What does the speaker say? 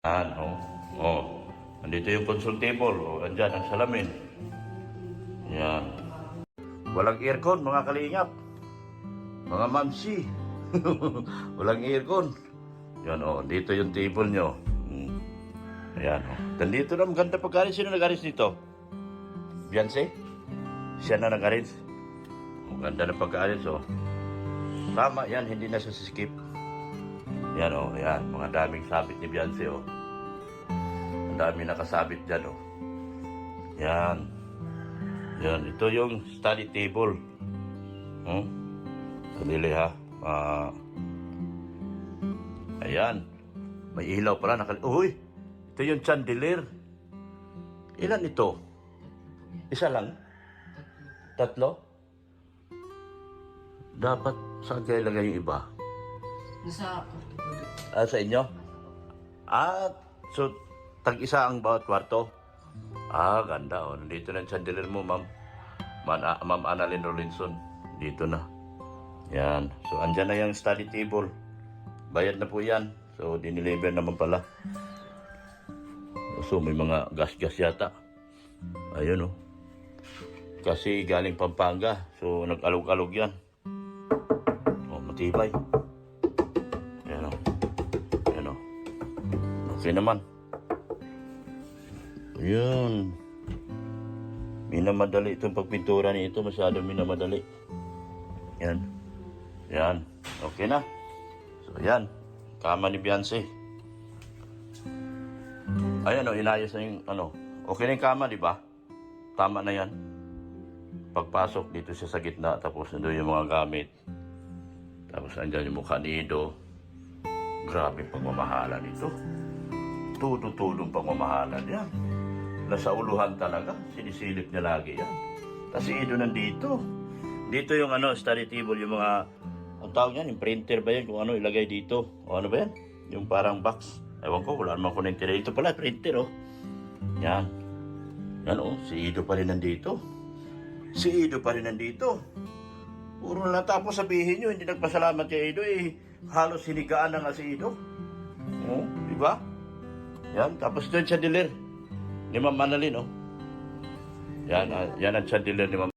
Yan, oh. Oh. Andito yung console table. Oh, andyan ang salamin. Yan. Walang aircon, mga kalingap. Mga mamsi. Walang aircon. Yan, oh. Dito yung table nyo. Hmm. Ayan, oh. Nandito na, maganda pagkarin. Sino nag-aris dito? Beyonce? Siya na nag-aris. Ang ganda na pagkaalis, oh. Tama yan, hindi na siya skip. Yan, oh, yan. Mga daming sabit ni Beyonce, oh. Ang dami nakasabit dyan, oh. Yan. Yan, ito yung study table. Hmm? Sadili, ha? Ah. ayan. May ilaw pala. Nakal Uy! Ito yung chandelier. Ilan ito? Isa lang? Tatlo? Dapat saan kayo ilagay yung iba? Nasa kwarto po. Ah, sa inyo? Ah, so tag-isa ang bawat kwarto? Ah, ganda. Oh. Nandito na yung chandelier mo, ma'am. Man, ah, ma'am Annalyn Rolinson. Dito na. Yan. So, andyan na yung study table. Bayad na po yan. So, diniliver naman pala. So, may mga gas-gas yata. Ayun, oh. Kasi galing Pampanga. So, nag-alog-alog yan. Oh, matibay. Okay naman. Yun. Minamadali itong pagpintura ni ito. Masyadong minamadali. Yan. Yan. Okay na. So, yan. Kama ni Beyonce. Ayan o, inayos na yung ano. Okay na yung kama, di ba? Tama na yan. Pagpasok dito siya sa gitna, tapos nandun yung mga gamit. Tapos andyan yung mukha ni Ido. Grabe pagmamahalan nito. Tudo-tudong pagmamahalan yan. Nasa uluhan talaga. Sinisilip niya lagi yan. Kasi Ido nandito. Dito yung ano, study table, yung mga, ang tawag yan, yung printer ba yan? Kung ano, ilagay dito. O ano ba yan? Yung parang box. Ewan ko, wala naman connected dito pala, printer oh. Yan. Yan oh, si Ido pa rin nandito. Si Ido pa rin nandito. Puro na tapos sabihin nyo, hindi nagpasalamat kay Ido eh. Halos hinigaan na nga si Ido. Oh, di ba? Yan, tapos doon chandelier. Ni Ma'am Manalin, oh. Yan, ah, yan ang chandelier ni Ma'am